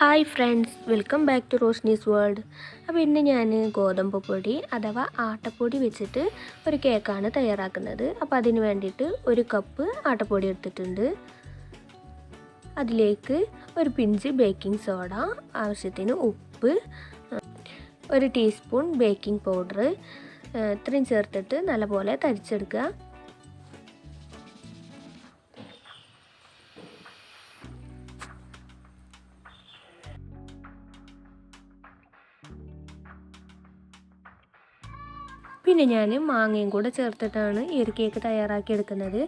Hi friends welcome back to Roshni's world. അപ്പോൾ ഇന്ന് ഞാൻ ഗോതമ്പ് പൊടി അഥവാ ആട്ടപ്പൊടി വെച്ചിട്ട് ഒരു കേക്കാണ് തയ്യാറാക്കുന്നത്. അപ്പോൾ അതിന് വേണ്ടിയിട്ട് ഒരു കപ്പ് ആട്ടപ്പൊടി എടുത്തിട്ടുണ്ട്. അതിലേക്ക് ഒരു പിഞ്ച് ബേക്കിംഗ് സോഡ ആവശ്യത്തിന് ഉപ്പ് ഒരു ടീസ്പൂൺ ബേക്കിംഗ് പൗഡർ ഇത്രയും ചേർത്തിട്ട് നല്ലപോലെ തരിച്ചെടുക്കുക. പിന്നെ ഞാൻ മാങ്ങയും കൂടെ ചേർത്തിട്ടാണ് ഈ ഒരു കേക്ക് തയ്യാറാക്കി എടുക്കുന്നത്.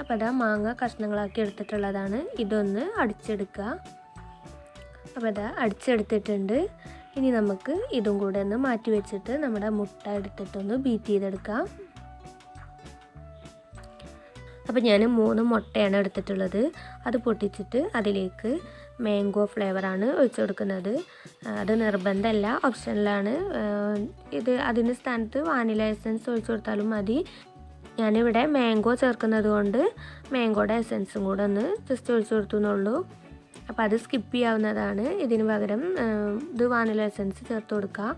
അപ്പോൾ അതാ മാങ്ങ കഷ്ണങ്ങളാക്കി എടുത്തിട്ടുള്ളതാണ്. ഇതൊന്ന് അടിച്ചെടുക്കുക. അപ്പോൾ അതാ അടിച്ചെടുത്തിട്ടുണ്ട്. ഇനി നമുക്ക് ഇതും കൂടെ ഒന്ന് മാറ്റി വെച്ചിട്ട് നമ്മുടെ മുട്ട എടുത്തിട്ടൊന്ന് ബീറ്റ് ചെയ്തെടുക്കാം. അപ്പോൾ ഞാൻ മൂന്ന് മുട്ടയാണ് എടുത്തിട്ടുള്ളത്. അത് പൊട്ടിച്ചിട്ട് അതിലേക്ക് മാംഗോ ഫ്ലേവറാണ് ഒഴിച്ചു കൊടുക്കുന്നത്. അത് നിർബന്ധമല്ല ഓപ്ഷനിലാണ് ഇത് അതിന് സ്ഥാനത്ത് വാനില എസൻസ് ഒഴിച്ചു കൊടുത്താലും മതി. ഞാനിവിടെ മാംഗോ ചേർക്കുന്നത് കൊണ്ട് മാംഗോയുടെ എസൻസും കൂടെ ഒന്ന് ജസ്റ്റ് ഒഴിച്ചു കൊടുത്തു അപ്പോൾ അത് സ്കിപ്പ് ചെയ്യാവുന്നതാണ്. ഇതിന് പകരം ഇത് വാനില എസൻസ് ചേർത്ത് കൊടുക്കുക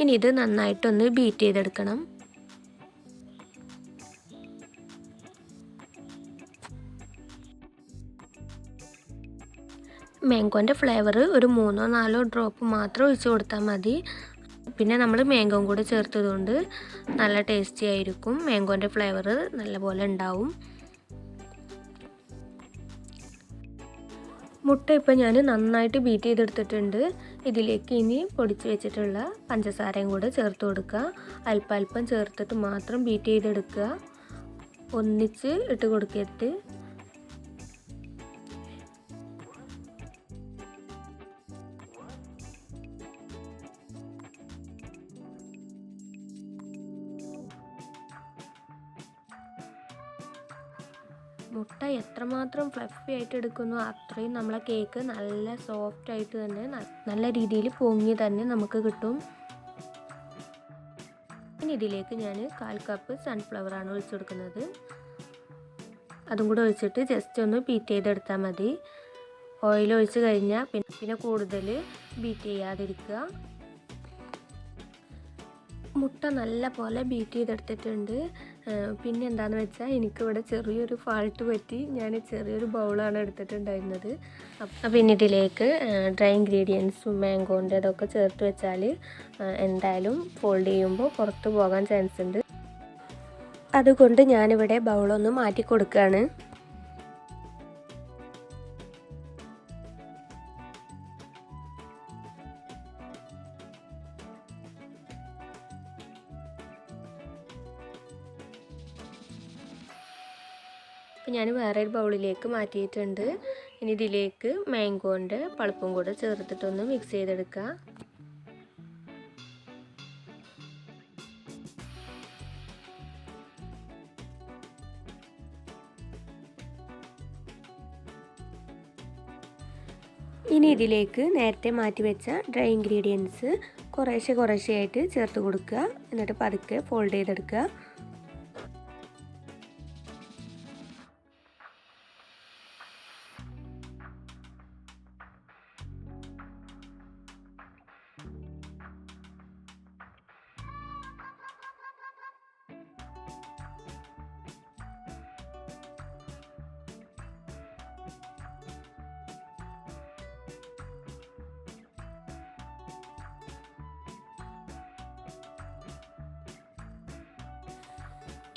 ഇനി ഇത് നന്നായിട്ടൊന്ന് ബീറ്റ് ചെയ്തെടുക്കണം. മാംഗോന്റെ ഫ്ലേവർ ഒരു മൂന്നോ നാലോ ഡ്രോപ്പ് മാത്രം ഒഴിച്ച് കൊടുത്താൽ മതി. പിന്നെ നമ്മൾ മാംഗോയും കൂടെ ചേർത്തതുകൊണ്ട് നല്ല ടേസ്റ്റി ആയിരിക്കും. മാംഗോന്റെ ഫ്ലേവർ നല്ലപോലെ ഉണ്ടാവും. മുട്ട ഇപ്പം ഞാൻ നന്നായിട്ട് ബീറ്റ് ചെയ്തെടുത്തിട്ടുണ്ട്. ഇതിലേക്ക് ഇനി പൊടിച്ച് വെച്ചിട്ടുള്ള പഞ്ചസാരയും കൂടെ ചേർത്ത് കൊടുക്കുക. അല്പം ചേർത്തിട്ട് മാത്രം ബീറ്റ് ചെയ്തെടുക്കുക. ഒന്നിച്ച് ഇട്ട് കൊടുക്കരുത്. മുട്ട എത്രമാത്രം ഫ്ലഫി ആയിട്ട് എടുക്കുന്നു അത്രയും നമ്മളെ കേക്ക് നല്ല സോഫ്റ്റ് ആയിട്ട് തന്നെ നല്ല രീതിയിൽ പൊങ്ങി തന്നെ നമുക്ക് കിട്ടും. ഇനി ഇതിലേക്ക് ഞാൻ കാൽ കപ്പ് സൺഫ്ലവർ ആണ് ഒഴിച്ചു കൊടുക്കുന്നത്. അതും കൂടെ ഒഴിച്ചിട്ട് ജസ്റ്റ് ഒന്ന് ബീറ്റ് ചെയ്തെടുത്താൽ മതി. ഓയിൽ ഒഴിച്ച് കഴിഞ്ഞാൽ പിന്നെ പിന്നെ കൂടുതൽ ബീറ്റ് ചെയ്യാതിരിക്കുക. മുട്ട നല്ല പോലെ ബീറ്റ് ചെയ്തെടുത്തിട്ടുണ്ട്. പിന്നെ എന്താണെന്ന് വെച്ചാൽ എനിക്കിവിടെ ചെറിയൊരു ഫാൾട്ട് പറ്റി. ഞാൻ ചെറിയൊരു ബൗളാണ് എടുത്തിട്ടുണ്ടായിരുന്നത്. പിന്നെ ഇതിലേക്ക് ഡ്രൈ ഇൻഗ്രീഡിയൻസും മാംഗോന്റെ അതൊക്കെ ചേർത്ത് വെച്ചാൽ എന്തായാലും ഫോൾഡ് ചെയ്യുമ്പോൾ പുറത്ത് പോകാൻ ചാൻസ് ഉണ്ട്. അതുകൊണ്ട് ഞാനിവിടെ ബൗളൊന്ന് മാറ്റി കൊടുക്കുകയാണ് അപ്പോൾ ഞാൻ വേറെ ഒരു ബൗളിലേക്ക് മാറ്റിയിട്ടുണ്ട്. ഇനി ഇതിലേക്ക് മാംഗോന്റെ പളുപ്പും കൂടെ ചേർത്തിട്ടൊന്ന് മിക്സ് ചെയ്തെടുക്കുക ഇനി ഇതിലേക്ക് നേരത്തെ മാറ്റി വെച്ച ഡ്രൈ ഇൻഗ്രീഡിയൻസ് കുറേശ്ശെ കുറേശ്ശെ ആയിട്ട് ചേർത്ത് കൊടുക്കുക. എന്നിട്ട് പതുക്കെ ഫോൾഡ് ചെയ്തെടുക്കുക.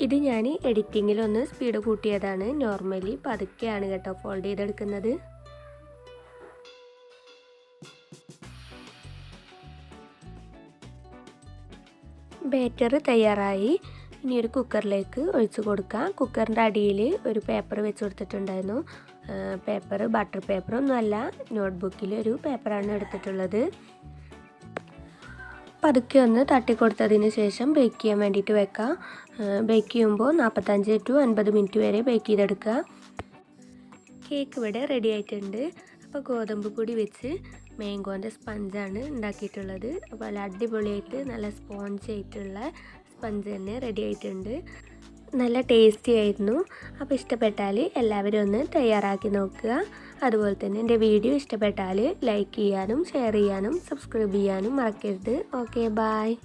ഇത് ഞാൻ എഡിറ്റിങ്ങിലൊന്ന് സ്പീഡ് കൂട്ടിയതാണ്. നോർമലി പതുക്കെയാണ് കേട്ടോ ഫോൾഡ് ചെയ്തെടുക്കുന്നത്. ബാറ്റർ തയ്യാറായി. ഇനി ഒരു കുക്കറിലേക്ക് ഒഴിച്ച് കൊടുക്കാം. കുക്കറിന്റെ അടിയിൽ ഒരു പേപ്പർ വെച്ച് കൊടുത്തിട്ടുണ്ടായിരുന്നു. പേപ്പർ ബട്ടർ പേപ്പറൊന്നുമല്ല നോട്ട്ബുക്കിൽ ഒരു പേപ്പറാണ് എടുത്തിട്ടുള്ളത്. പതുക്കെ ഒന്ന് തട്ടിക്കൊടുത്തതിന് ശേഷം ബേക്ക് ചെയ്യാൻ വേണ്ടിയിട്ട് വെക്കാം. ബേക്ക് ചെയ്യുമ്പോൾ നാൽപ്പത്തഞ്ച് ടു അൻപത് മിനിറ്റ് വരെ ബേക്ക് ചെയ്തെടുക്കുക. കേക്ക് ഇവിടെ റെഡി ആയിട്ടുണ്ട്. അപ്പോൾ ഗോതമ്പ് പൊടി വെച്ച് മാംഗോന്റെ സ്പഞ്ചാണ് ഉണ്ടാക്കിയിട്ടുള്ളത്. അപ്പോൾ നല്ല അടിപൊളിയായിട്ട് നല്ല സ്പോഞ്ച് ആയിട്ടുള്ള സ്പഞ്ച് തന്നെ റെഡി ആയിട്ടുണ്ട്. നല്ല ടേസ്റ്റി ആയിരുന്നു. അപ്പോൾ ഇഷ്ടപ്പെട്ടാൽ എല്ലാവരും ഒന്ന് തയ്യാറാക്കി നോക്കുക. അതുപോലെ തന്നെ എന്റെ വീഡിയോ ഇഷ്ടപ്പെട്ടാൽ ലൈക്ക് ചെയ്യാനും ഷെയർ ചെയ്യാനും സബ്സ്ക്രൈബ് ചെയ്യാനും മറക്കരുത്. Okay bye